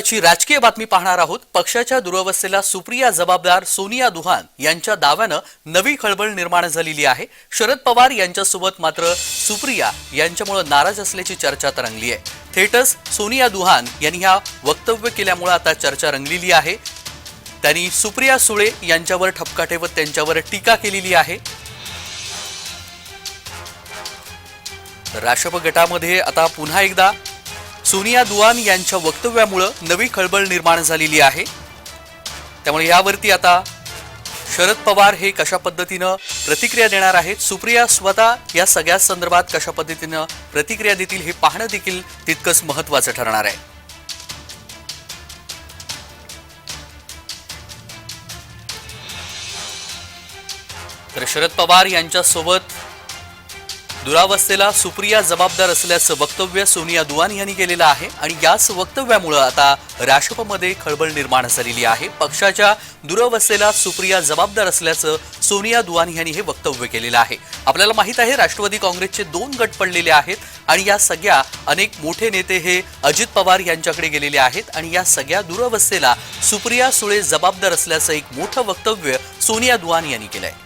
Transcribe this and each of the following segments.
ची राजकीय बातमी पाहणार आहोत. पक्षाच्या दुरवस्थेला सुप्रिया जबाबदार सोनिया दुहान यांच्या दाव्यानं नवी खळबळ निर्माण झालेली आहे. शरद पवार यांच्यासोबत मात्र सुप्रिया यांच्यामुळे नाराज असल्याची चर्चा तरंगली आहे. थेटच सोनिया दुहान यांनी ह्या वक्तव्य केल्यामुळे आता चर्चा रंगलेली आहे. त्यांनी सुप्रिया सुळे यांच्यावर ठपका ठेवत त्यांच्यावर टीका केलेली आहे. राष्ट्रप गटामध्ये आता पुन्हा एकदा सोनिया दुआन यांच्या वक्तव्यामुळं नवी खळबळ निर्माण झालेली आहे. त्यामुळे यावरती आता शरद पवार हे कशा पद्धतीनं प्रतिक्रिया देणार आहेत? सुप्रिया स्वतः या सगळ्या संदर्भात कशा पद्धतीनं प्रतिक्रिया देतील हे पाहणं देखील तितकंच महत्वाचं ठरणार आहे. तर शरद पवार यांच्यासोबत दुरावस्थेला सुप्रिया जबाबदार असल्याचं वक्तव्य सोनिया दुआन यांनी केलेलं आहे आणि याच वक्तव्यामुळं आता राष्ट्रपमध्ये खळबळ निर्माण झालेली आहे. पक्षाच्या दुरावस्थेला सुप्रिया जबाबदार असल्याचं सोनिया दुआन यांनी हे वक्तव्य केलेलं आहे. आपल्याला माहीत आहे राष्ट्रवादी काँग्रेसचे दोन गट पडलेले आहेत आणि या सगळ्या अनेक मोठे नेते हे अजित पवार यांच्याकडे गेलेले आहेत आणि या सगळ्या दुरावस्थेला सुप्रिया सुळे जबाबदार असल्याचं एक मोठं वक्तव्य सोनिया दुआन यांनी केलं आहे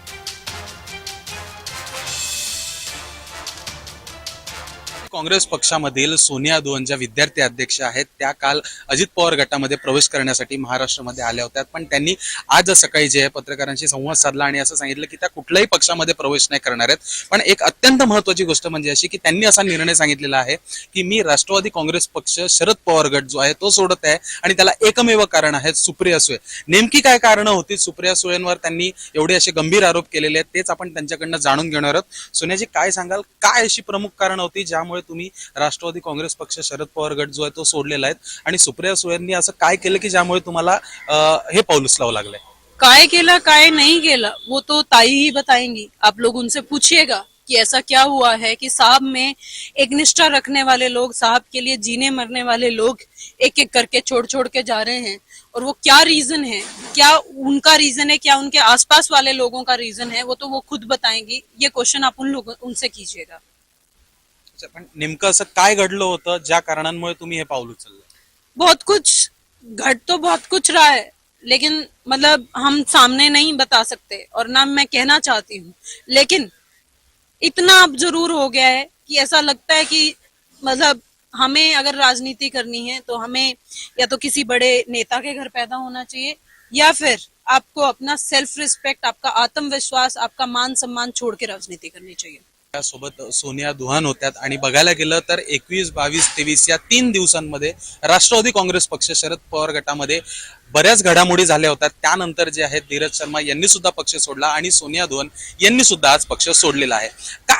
काँग्रेस पक्षामधील सोनिया दोन ज्या विद्यार्थी अध्यक्ष आहेत त्या काल अजित पवार गटामध्ये प्रवेश करण्यासाठी महाराष्ट्रामध्ये आल्या होत्या. पण त्यांनी आज सकाळी जे आहे पत्रकारांशी संवाद साधला आणि असं सांगितलं की त्या कुठल्याही पक्षामध्ये प्रवेश नाही करणार आहेत. पण एक अत्यंत महत्वाची गोष्ट म्हणजे अशी की त्यांनी असा निर्णय सांगितलेला आहे की मी राष्ट्रवादी काँग्रेस पक्ष शरद पवार गट जो आहे तो सोडत आहे आणि त्याला एकमेव कारण आहे सुप्रिया सुळे. नेमकी काय कारणं होती? सुप्रिया सुळेंवर त्यांनी एवढे असे गंभीर आरोप केलेले आहेत तेच आपण त्यांच्याकडनं जाणून घेणार आहोत. सोन्याजी काय सांगाल? काय अशी प्रमुख कारण होती ज्यामुळे तुम्ही राष्ट्रवादी काँग्रेस पक्ष शरद पवार गट जो आहे तो सोडलेला आहे. आणि सुप्रिया सुळेंनी असं काय केलं की ज्यामुळे तुम्हाला हे पाऊल उचलावं लागलंय? काय केला, काय नहीं केला, वो तो ताई ही बताएँगी. आप लोग उनसे पूछिएगा कि ऐसा क्या हुआ है कि साहब में एक निष्ठा रखने वाले लोग, साहब के लिए जीने मरने वाले लोग एक एक करके छोड़ छोड़ के जा रहे हैं। और वो क्या रीजन है? क्या उनका रीजन है? क्या उनके आसपास वाले लोगों का रीजन है? वो तो वो खुद बताएँगी। ये क्वेश्चन आप उन लोगों, उनसे कीजिएगा। अच्छा, पण नेमकं असं काय बहुत कुछ घट तो बहुत कुछ रहा है लेकिन मतलब हम सामने नहीं बता सकते और ना मैं कहना चाहती हूँ। लेकिन इतना अब ज़रूर हो गया है कि ऐसा लगता है कि मतलब हमें अगर राजनीति करनी है तो हमें या तो किसी बड़े नेता के घर पैदा होना चाहिए या फिर आपको अपना सेल्फ रिस्पेक्ट आपका आत्मविश्वास आपका मान सम्मान छोड़ के राजनीति करनी चाहिए। सोबत सोनिया दुहान होत्यात. आणि बघायला गेलं तर एकवीस बावीस तेवीस या तीन दिवसांमध्ये राष्ट्रवादी काँग्रेस पक्ष शरद पवार गटामध्ये बऱ्याच घडामोडी झाल्या होत्या. त्यानंतर जे आहेत धीरज शर्मा यांनी सुद्धा पक्ष सोडला आणि सोनिया दुहान यांनी सुद्धा आज पक्ष सोडलेला आहे.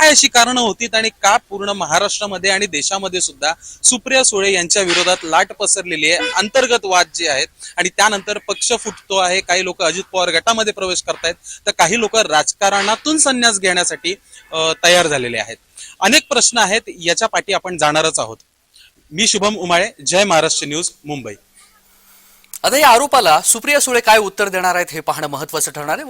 काय अशी कारणं होती आणि का पूर्ण महाराष्ट्रामध्ये आणि देशामध्ये सुद्धा सुप्रिया सुळे यांच्या विरोधात लाट पसरलेली आहे? अंतर्गत वाद जे आहेत आणि त्यानंतर पक्ष फुटतो आहे काही लोक अजित पवार गटामध्ये प्रवेश करतायत तर काही लोक राजकारणातून संन्यास घेण्यासाठी तयार झालेले आहेत. अनेक प्रश्न आहेत याच्या पाठी आपण जाणारच आहोत. मी शुभम उमाळे जय महाराष्ट्र न्यूज मुंबई. आता या आरोपाला सुप्रिया सुळे काय उत्तर देणार आहेत हे पाहणं महत्वाचं ठरणार आहे.